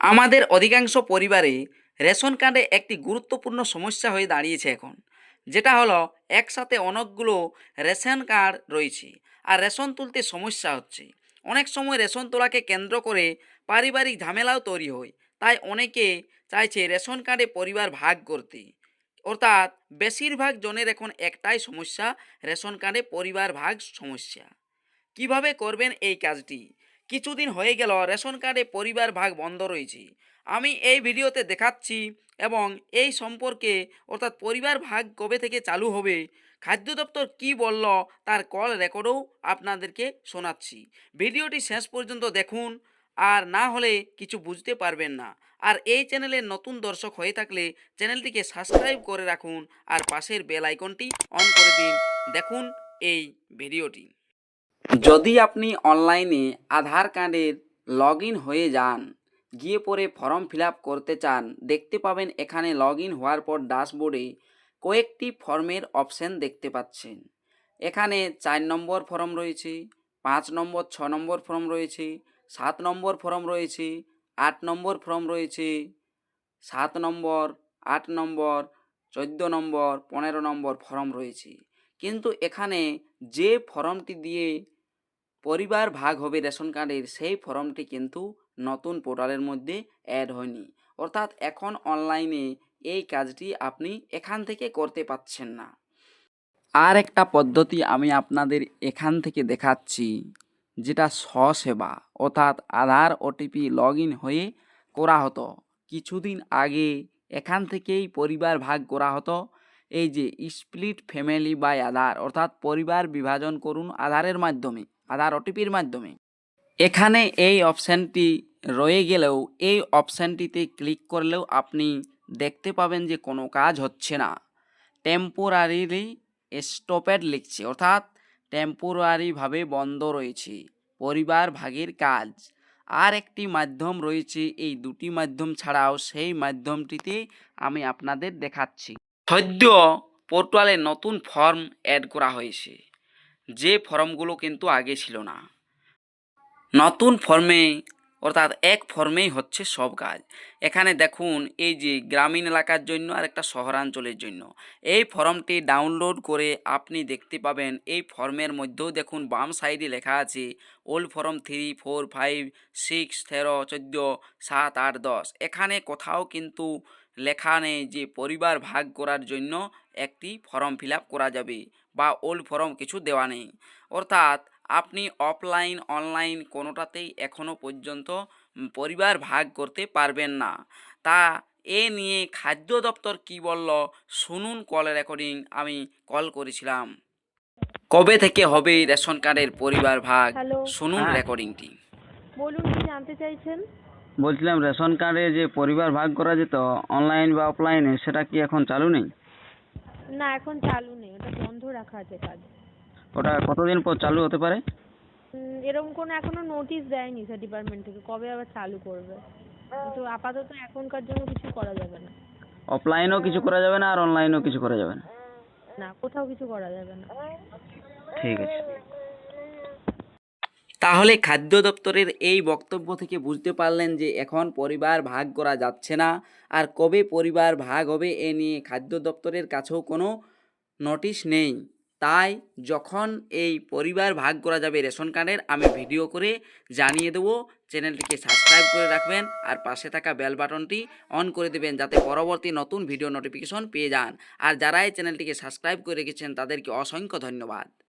আমাদের অধিকাংশ পরিবারে রেশন কার্ডে একটি গুরুত্বপূর্ণ সমস্যা হয়ে দাঁড়িয়েছে এখন, যেটা হলো একসাথে অনেকগুলো রেশন কার্ড রয়েছে আর রেশন তুলতে সমস্যা হচ্ছে। অনেক সময় রেশন তোলাকে কেন্দ্র করে পারিবারিক ঝামেলাও তৈরি হয়, তাই অনেকে চাইছে রেশন কার্ডে পরিবার ভাগ করতে। অর্থাৎ বেশিরভাগ জনের এখন একটাই সমস্যা, রেশন কার্ডে পরিবার ভাগ সমস্যা। কীভাবে করবেন এই কাজটি? কিছুদিন হয়ে গেল, রেশন কার্ডে পরিবার ভাগ বন্ধ রয়েছে। আমি এই ভিডিওতে দেখাচ্ছি এবং এই সম্পর্কে অর্থাৎ পরিবার ভাগ কবে থেকে চালু হবে, খাদ্য দপ্তর কি বলল, তার কল রেকর্ডও আপনাদেরকে শোনাচ্ছি। ভিডিওটি শেষ পর্যন্ত দেখুন, আর না হলে কিছু বুঝতে পারবেন না। আর এই চ্যানেলের নতুন দর্শক হয়ে থাকলে চ্যানেলটিকে সাবস্ক্রাইব করে রাখুন, আর পাশের বেল আইকনটি অন করে দিন। দেখুন এই ভিডিওটি। যদি আপনি অনলাইনে আধার কার্ডের লগ হয়ে যান, গিয়ে পরে ফর্ম ফিল করতে চান, দেখতে পাবেন এখানে লগ হওয়ার পর ড্যাশবোর্ডে কয়েকটি ফর্মের অপশন দেখতে পাচ্ছেন। এখানে চার নম্বর ফর্ম রয়েছে, পাঁচ নম্বর, ছ নম্বর ফর্ম রয়েছে, সাত নম্বর ফর্ম রয়েছে, আট নম্বর ফর্ম রয়েছে, সাত নম্বর, আট নম্বর, চোদ্দ নম্বর, পনেরো নম্বর ফর্ম রয়েছে। কিন্তু এখানে যে ফর্মটি দিয়ে পরিবার ভাগ হবে রেশন কার্ডের সেই ফর্মটি কিন্তু নতুন পোর্টালের মধ্যে অ্যাড হয়নি। অর্থাৎ এখন অনলাইনে এই কাজটি আপনি এখান থেকে করতে পাচ্ছেন না। আর একটা পদ্ধতি আমি আপনাদের এখান থেকে দেখাচ্ছি, যেটা স্বসেবা, অর্থাৎ আধার ওটিপি লগ হয়ে করা হতো। কিছুদিন আগে এখান থেকেই পরিবার ভাগ করা হতো। এই যে স্প্লিট ফ্যামিলি বাই আধার, অর্থাৎ পরিবার বিভাজন করুন আধারের মাধ্যমে। আধার ওটিপির মাধ্যমে। এখানে এই অপশানটি রয়ে গেলেও, এই অপশানটিতে ক্লিক করলেও আপনি দেখতে পাবেন যে কোনো কাজ হচ্ছে না। টেম্পোরারিলি স্টপেড লিখছে, অর্থাৎ টেম্পোরারিভাবে বন্ধ রয়েছে, পরিবার ভাগের কাজ। আর একটি মাধ্যম রয়েছে, এই দুটি মাধ্যম ছাড়াও সেই মাধ্যমটিতে আমি আপনাদের দেখাচ্ছি। সদ্য পোর্টালে নতুন ফর্ম অ্যাড করা হয়েছে। যে ফর্মগুলো কিন্তু আগে ছিল না। নতুন ফর্মে, অর্থাৎ এক ফর্মেই হচ্ছে সব কাজ। এখানে দেখুন, এই যে গ্রামীণ এলাকার জন্য আর একটা শহরাঞ্চলের জন্য। এই ফর্মটি ডাউনলোড করে আপনি দেখতে পাবেন, এই ফর্মের মধ্যেও দেখুন, বাম সাইডে লেখা আছে, old form three, four, five, six, তেরো, চোদ্দ, সাত, আট, দশ। এখানে কোথাও কিন্তু লেখা নেই যে পরিবার ভাগ করার জন্য একটি ফর্ম ফিল আপ করা যাবে বা ওল্ড ফর্ম কিছু দেওয়া নেই। অর্থাৎ আপনি অফলাইন অনলাইন কোনোটাতেই এখনও পর্যন্ত পরিবার ভাগ করতে পারবেন না। তা এ নিয়ে খাদ্য দপ্তর কি বলল শুনুন কল রেকর্ডিং আমি কল করেছিলাম। কবে থেকে হবে রেশন কার্ডের পরিবার ভাগ? শুনুন হ্যাঁ। রেকর্ডিংটি। বলুন কি জানতে চাইছেন? বলছিলাম রেশন কার্ডে যে পরিবার ভাগ করা যেত অনলাইন বা অফলাইনে সেটা কি এখন চালু নেই? না এখন চালু নেই ওটা বন্ধ রাখা আছে কাজ। ওটা কতদিন পর চালু হতে পারে? এরকম কোনো এখনও নোটিশ দেয়নি স্যার ডিপার্টমেন্ট থেকে কবে আবার চালু করবে। তো আপাতত এখনকার জন্য কিছু করা যাবে না। অফলাইনেও কিছু করা যাবে না আর অনলাইনেও কিছু করা যাবে না? না কোথাও কিছু করা যাবে না। ঠিক আছে। তাহলে খাদ্য দপ্তরের এই বক্তব্য থেকে বুঝতে পারলেন যে এখন পরিবার ভাগ করা যাচ্ছে না। আর কবে পরিবার ভাগ হবে এ নিয়ে খাদ্য দপ্তরের কাছেও কোনো নোটিশ নেই। তাই যখন এই পরিবার ভাগ করা যাবে রেশন কার্ডের, আমি ভিডিও করে জানিয়ে দেবো। চ্যানেলটিকে সাবস্ক্রাইব করে রাখবেন আর পাশে থাকা বেল বাটনটি অন করে দেবেন যাতে পরবর্তী নতুন ভিডিও নোটিফিকেশন পেয়ে যান। আর যারা এই চ্যানেলটিকে সাবস্ক্রাইব করে রেখেছেন, তাদেরকে অসংখ্য ধন্যবাদ।